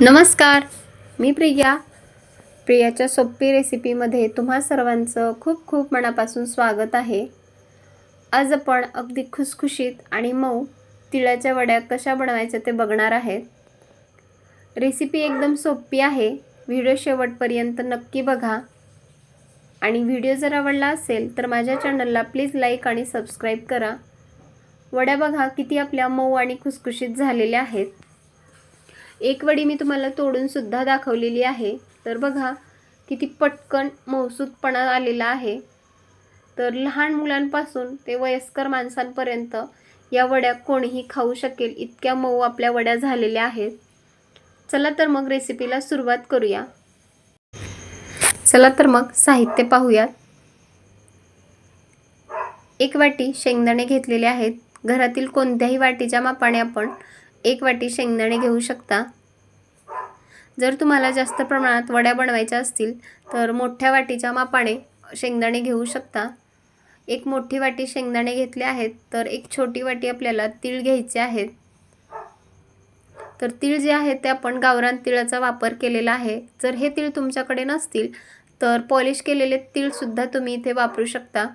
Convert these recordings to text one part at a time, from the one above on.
नमस्कार मी प्रिया. प्रियाच्या सोपी रेसिपीमध्ये तुम्हा सर्वांचं खूप खूप मनापासून स्वागत आहे. आज आपण अगदी खुसखुशीत आणि मऊ तिळाच्या वड्या कशा बनवायच्या ते बघणार आहेत. रेसिपी एकदम सोपी आहे. व्हिडिओ शेवटपर्यंत नक्की बघा. आणि व्हिडिओ जर आवडला असेल तर माझ्या चॅनलला प्लीज लाईक आणि सबस्क्राईब करा. वड्या बघा किती आपल्या मऊ आणि खुसखुशीत झालेल्या आहेत. एक वडी मी तुम्हाला तोडून सुद्धा दाखवलेली आहे. तर बघा किती पटकन मौसूदपणा आलेला आहे. तर लहान मुलांपासून ते वयस्कर माणसांपर्यंत या वड्या कोणीही खाऊ शकेल इतक्या मऊ आपल्या वड्या झालेल्या आहेत. चला तर मग रेसिपीला सुरुवात करूया. चला तर मग साहित्य पाहूयात. एक वाटी शेंगदाणे घेतलेले आहेत. घरातील कोणत्याही वाटीच्या मापाने आपण एक वाटी शेंगदाणे घेऊ शकता. जर तुम्हाला जास्त प्रमाणात वड्या बनवायच्या असतील तर मोठ्या वाटीच्या मापाने शेंगदाणे घेऊ शकता. एक मोठी वाटी शेंगदाणे घेतले आहेत तर एक छोटी वाटी आपल्याला तीळ घ्यायचे आहेत. तर तीळ जे आहेत ते आपण गावरान तिळाचा वापर केलेला आहे. जर हे तीळ तुमच्याकडे नसतील तर पॉलिश केलेले तीळसुद्धा तुम्ही इथे वापरू शकता.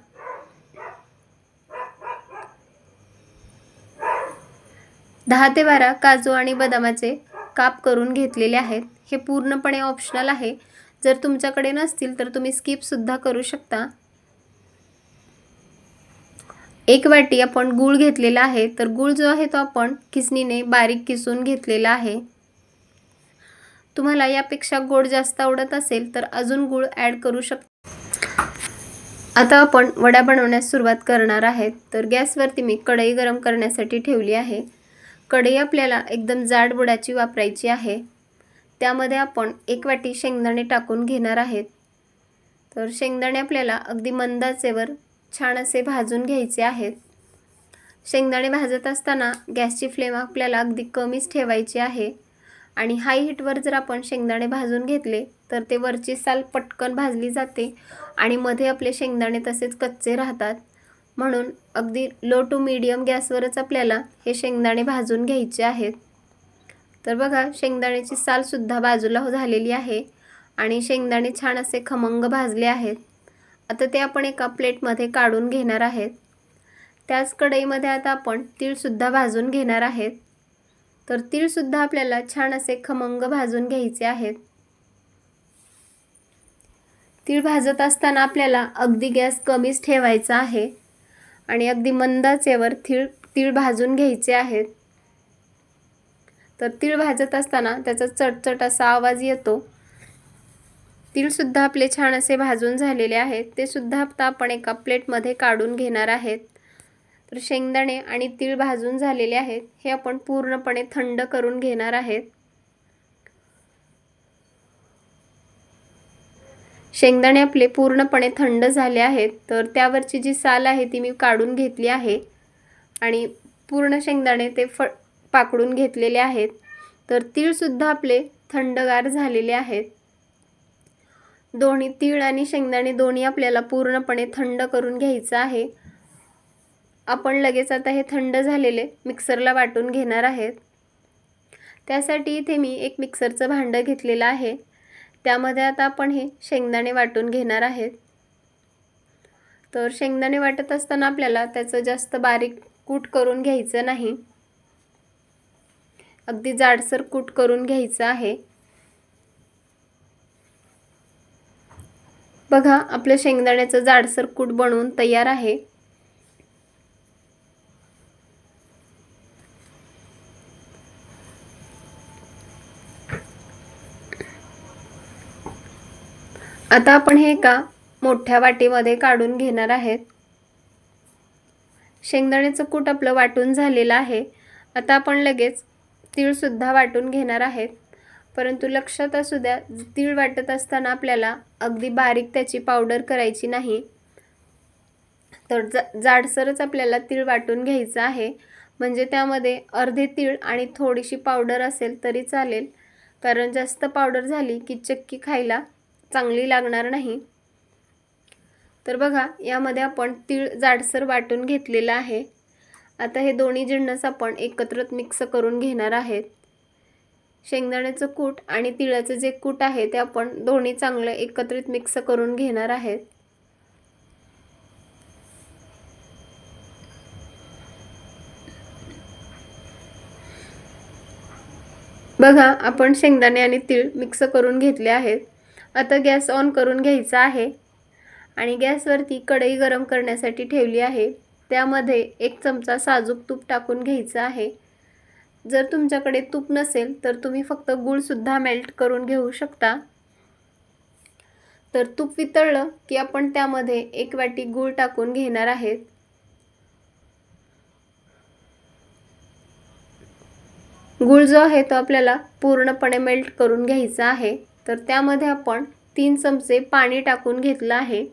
दहा ते बारा काजू आणि बदामाचे काप करून घेतलेले आहेत. हे पूर्णपणे ऑप्शनल आहे. जर तुमच्याकडे नसतील तर तुम्ही स्किपसुद्धा करू शकता. एक वाटी आपण गूळ घेतलेला आहे. तर गूळ जो आहे तो आपण किसणीने बारीक किसून घेतलेला आहे. तुम्हाला यापेक्षा गोड जास्त आवडत असेल तर अजून गूळ ॲड करू शकता. आता आपण वड्या बनवण्यास सुरुवात करणार आहेत. तर गॅसवरती मी कढई गरम करण्यासाठी ठेवली आहे. कढई आपल्याला एकदम जाड बुडाची वापरायची आहे. त्यामध्ये आपण एक वाटी शेंगदाणे टाकून घेणार आहेत. तर शेंगदाणे आपल्याला अगदी मंदाचेवर छान असे भाजून घ्यायचे आहेत. शेंगदाणे भाजत असताना गॅसची फ्लेम आपल्याला अगदी कमीच ठेवायची आहे. आणि हाय हीटवर जर आपण शेंगदाणे भाजून घेतले तर ते वरची साल पटकन भाजली जाते आणि मध्ये आपले शेंगदाणे तसेच कच्चे राहतात. म्हणून अगदी लो टू मीडियम गॅसवरच आपल्याला हे शेंगदाणे भाजून घ्यायचे आहेत. तर बघा शेंगदाण्याची सालसुद्धा बाजूला हो झालेली आहे आणि शेंगदाणे छान असे खमंग भाजले आहेत. आता ते आपण एका प्लेटमध्ये काढून घेणार आहेत. त्याच कढईमध्ये आता आपण तीळसुद्धा भाजून घेणार आहेत. तर तीळसुद्धा आपल्याला छान असे खमंग भाजून घ्यायचे आहेत. तीळ भाजत असताना आपल्याला अगदी गॅस कमीच ठेवायचा आहे. आणि अगदी मंदाचेवर तीळ तीळ भाजून घ्यायचे आहेत. तर तीळ भाजत असताना त्याचा चटचट असा आवाज येतो. तीळसुद्धा आपले छान असे भाजून झालेले आहेत. ते सुद्धा आता आपण एका प्लेटमध्ये काढून घेणार आहेत. तर शेंगदाणे आणि तीळ भाजून झालेले आहेत. हे आपण पूर्णपणे थंड करून घेणार आहेत. शेंगदाणे आपले पूर्णपणे थंड झाले आहेत तर त्यावरची जी साल आहे ती मी काढून घेतली आहे. आणि पूर्ण शेंगदाणे ते फ पाकडून घेतलेले आहेत. तर तीळसुद्धा आपले थंडगार झालेले आहेत. दोन्ही तीळ आणि शेंगदाणे दोन्ही आपल्याला पूर्णपणे थंड करून घ्यायचं आहे. आपण लगेच आता हे थंड झालेले मिक्सरला वाटून घेणार आहेत. त्यासाठी इथे मी एक मिक्सरचं भांडं घेतलेलं आहे. त्यामध्ये आता आपण हे शेंगदाणे वाटून घेणार आहेत. तर शेंगदाणे वाटत असताना आपल्याला त्याचं जास्त बारीक कूट करून घ्यायचं नाही. अगदी जाडसर कूट करून घ्यायचं आहे. बघा आपलं शेंगदाण्याचं जाडसर कूट बनवून तयार आहे. आता आपण हे एका मोठ्या वाटीमध्ये काढून घेणार आहेत. शेंगदाण्याचं कूट आपलं वाटून झालेलं आहे. आता आपण लगेच तीळसुद्धा वाटून घेणार आहेत. परंतु लक्षात असू द्या तीळ वाटत असताना आपल्याला अगदी बारीक त्याची पावडर करायची नाही. तर जा जाडसरच आपल्याला तीळ वाटून घ्यायचं आहे. म्हणजे त्यामध्ये अर्धे तीळ आणि थोडीशी पावडर असेल तरी चालेल. कारण जास्त पावडर झाली की चक्की खायला चांगली लागणार नाही. तर बघा यामध्ये आपण तीळ जाडसर वाटून घेतलेलं आहे. आता हे दोन्ही जिन्नस आपण एकत्र मिक्स करून घेणार आहेत. शेंगदाण्याचं कूट आणि तिळाचं जे कूट आहे ते आपण दोन्ही चांगलं एकत्रित मिक्स करून घेणार आहेत. बघा आपण शेंगदाणे आणि तीळ मिक्स करून घेतले आहेत. आता गॅस ऑन करून घ्यायचा आहे. आणि गॅसवरती कढई गरम करण्यासाठी ठेवली आहे. त्यामध्ये एक चमचा साजूक तूप टाकून घ्यायचं आहे. जर तुमच्याकडे तूप नसेल तर तुम्ही फक्त गूळसुद्धा मेल्ट करून घेऊ शकता. तर तूप वितळलं की आपण त्यामध्ये एक वाटी गूळ टाकून घेणार आहेत. गूळ जो आहे तो आपल्याला पूर्णपणे मेल्ट करून घ्यायचा आहे. तर त्यामध्ये आपण तीन चमचे पाणी टाकून घेतलं आहे.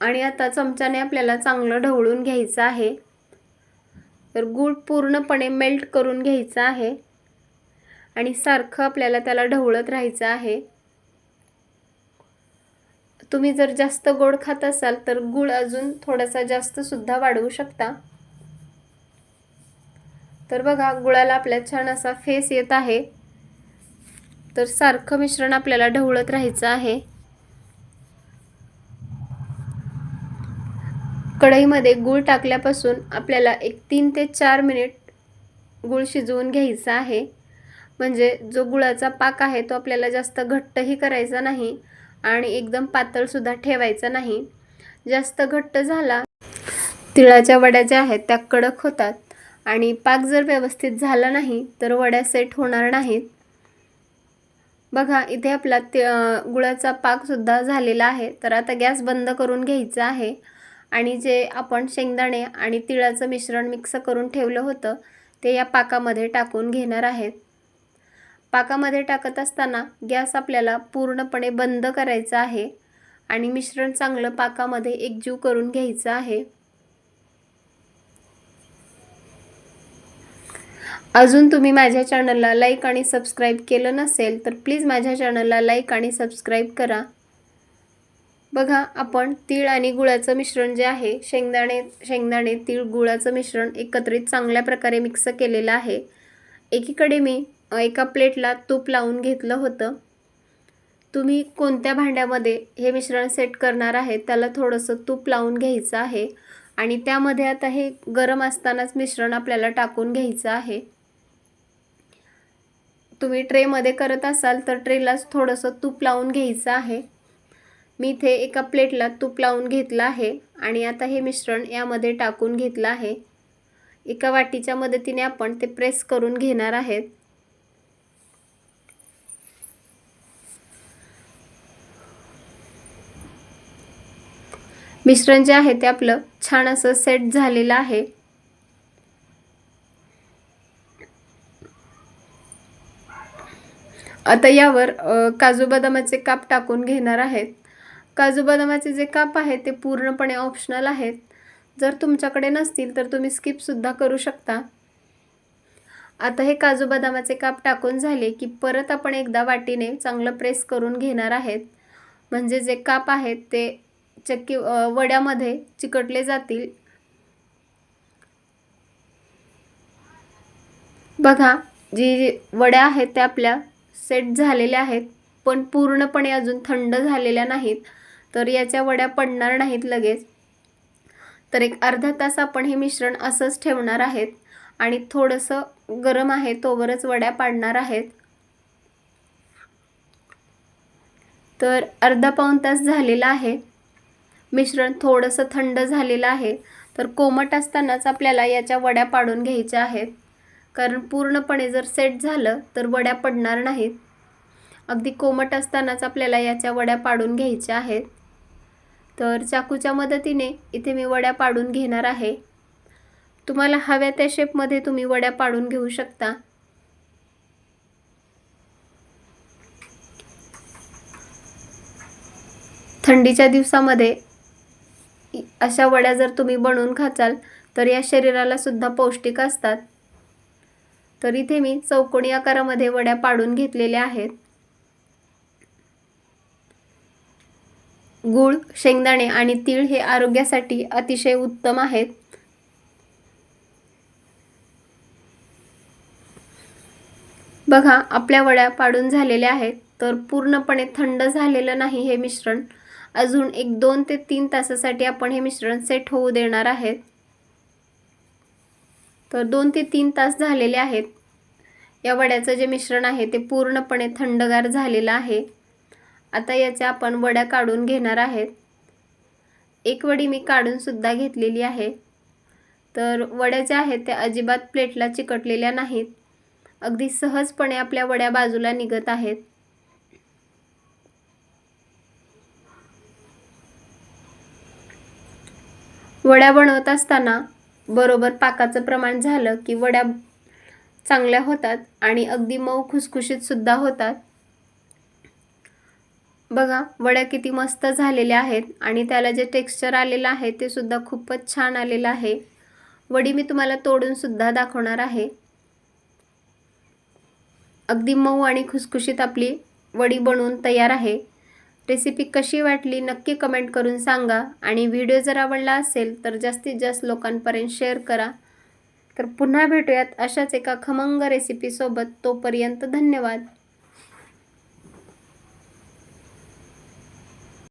आणि आता चमच्याने आपल्याला चांगलं ढवळून घ्यायचं आहे. तर गूळ पूर्णपणे मेल्ट करून घ्यायचं आहे. आणि सारखं आपल्याला त्याला ढवळत राहायचं आहे. तुम्ही जर जास्त गोड खात असाल तर गूळ अजून थोडासा जास्तसुद्धा वाढवू शकता. तर बघा गुळाला आपल्या छान असा फेस येत आहे. तर सारखं मिश्रण आपल्याला ढवळत राहायचं आहे. कढईमध्ये गूळ टाकल्यापासून आपल्याला एक तीन ते चार मिनिट गूळ शिजवून घ्यायचा आहे. म्हणजे जो गुळाचा पाक आहे तो आपल्याला जास्त घट्टही करायचा नाही आणि एकदम पातळसुद्धा ठेवायचा नाही. जास्त घट्ट झाला तिळाच्या वड्या ज्या आहेत त्या कडक होतात आणि पाक जर व्यवस्थित झाला नाही तर वड्या सेट होणार नाहीत. बघा इथे आपला ते गुळाचा पाकसुद्धा झालेला आहे. तर आता गॅस बंद करून घ्यायचा आहे. आणि जे आपण शेंगदाणे आणि तिळाचं मिश्रण मिक्स करून ठेवलं होतं ते या पाकामध्ये टाकून घेणार आहेत पाकामध्ये टाकत असताना गॅस आपल्याला पूर्णपणे बंद करायचा आहे. आणि मिश्रण चांगलं पाकामध्ये एकजीव करून घ्यायचं आहे. अजून तुम्ही माझ्या चॅनलला लाईक आणि सबस्क्राईब केलं नसेल तर प्लीज माझ्या चॅनलला लाईक आणि सबस्क्राईब करा. बघा आपण तीळ आणि गुळाचं मिश्रण जे आहे शेंगदाणे शेंगदाणे तीळ गुळाचं मिश्रण एकत्रित चांगल्या प्रकारे मिक्स केलेलं आहे. एकीकडे मी एका प्लेटला तूप लावून घेतलं होतं. तुम्ही कोणत्या भांड्यामध्ये हे मिश्रण सेट करणार आहे त्याला थोडंसं तूप लावून घ्यायचं आहे. आणि त्यामध्ये आता हे गरम असतानाच मिश्रण आपल्याला टाकून घ्यायचं आहे. तुम्ही ट्रेमध्ये करत असाल तर ट्रेलाच थोडंसं तूप लावून घ्यायचं आहे. मी इथे एका प्लेटला तूप लावून घेतलं आहे आणि आता हे मिश्रण यामध्ये टाकून घेतलं आहे. एका वाटीच्या मदतीने आपण ते प्रेस करून घेणार आहेत. मिश्रण जे आहे ते आपलं छान असं सेट झालेलं आहे. आता यावर काजू बदामाचे काप टाकून घेणार आहेत. काजू बदामाचे जे काप आहेत ते पूर्णपणे ऑप्शनल आहेत. जर तुमच्याकडे नसतील तर तुम्ही स्किपसुद्धा करू शकता. आता हे काजू बदामाचे काप टाकून झाले की परत आपण एकदा वाटीने चांगलं प्रेस करून घेणार आहेत. म्हणजे जे काप आहेत ते चक्की वड्यामध्ये चिकटले जातील. बघा जी वड्या आहेत त्या आपल्या सेट झालेल्या आहेत पण पूर्णपणे अजून थंड झालेल्या नाहीत तर याच्या वड्या पडणार नाहीत लगेच. तर एक अर्धा तास आपण हे मिश्रण असंच ठेवणार आहेत आणि थोडंसं गरम आहे तोवरच वड्या पाडणार आहेत. तर अर्धा पाऊण तास झालेला आहे. मिश्रण थोडंसं थंड झालेलं आहे तर कोमट असतानाच आपल्याला याच्या वड्या पाडून घ्यायच्या आहेत. कारण पूर्णपणे जर सेट झालं तर वड्या पडणार नाहीत. अगदी कोमट असतानाच आपल्याला याच्या वड्या पाडून घ्यायच्या आहेत. तर चाकूच्या मदतीने इथे मी वड्या पाडून घेणार आहे. तुम्हाला हव्या त्या शेपमध्ये तुम्ही वड्या पाडून घेऊ शकता. थंडीच्या दिवसामध्ये अशा वड्या जर तुम्ही बनवून खाचाल तर या शरीराला सुद्धा पौष्टिक असतात. तर इथे मी चौकोनी आकारामध्ये वड्या पाडून घेतलेल्या आहेत. गूळ शेंगदाणे आणि तीळ हे आरोग्यासाठी अतिशय उत्तम आहेत. बघा आपल्या वड्या पाडून झालेल्या आहेत तर पूर्णपणे थंड झालेलं नाही हे मिश्रण. अजून एक दोन ते तीन तासासाठी आपण हे मिश्रण सेट होऊ देणार आहेत. तर दोन ते तीन तास झालेले आहेत. या वड्याचं जे मिश्रण आहे ते पूर्णपणे थंडगार झालेलं आहे. आता याच्या आपण वड्या काढून घेणार आहेत. एक वडी मी काढूनसुद्धा घेतलेली आहे. तर वड्या ज्या आहेत त्या अजिबात प्लेटला चिकटलेल्या नाहीत. अगदी सहजपणे आपल्या वड्या बाजूला निघत आहेत. वड्या बनवत असताना बरोबर पाकाचं प्रमाण झालं की वड्या चांगल्या होतात आणि अगदी मऊ खुसखुशीत सुद्धा होतात. बघा वड्या किती मस्त झालेल्या आहेत आणि त्याला जे टेक्स्चर आलेलं आहे ते सुद्धा खूपच छान आलेलं आहे. वडी मी तुम्हाला तोडून सुद्धा दाखवणार आहे. अगदी मऊ आणि खुसखुशीत आपली वडी बनवून तयार आहे. रेसिपी कशी वाटली नक्की कमेंट करून सांगा. आणि व्हिडिओ जर आवडला असेल तर जास्तीत जास्त लोकांपर्यंत शेअर करा. तर पुन्हा भेटूयात अशाच एका खमंग रेसिपीसोबत. तोपर्यंत धन्यवाद.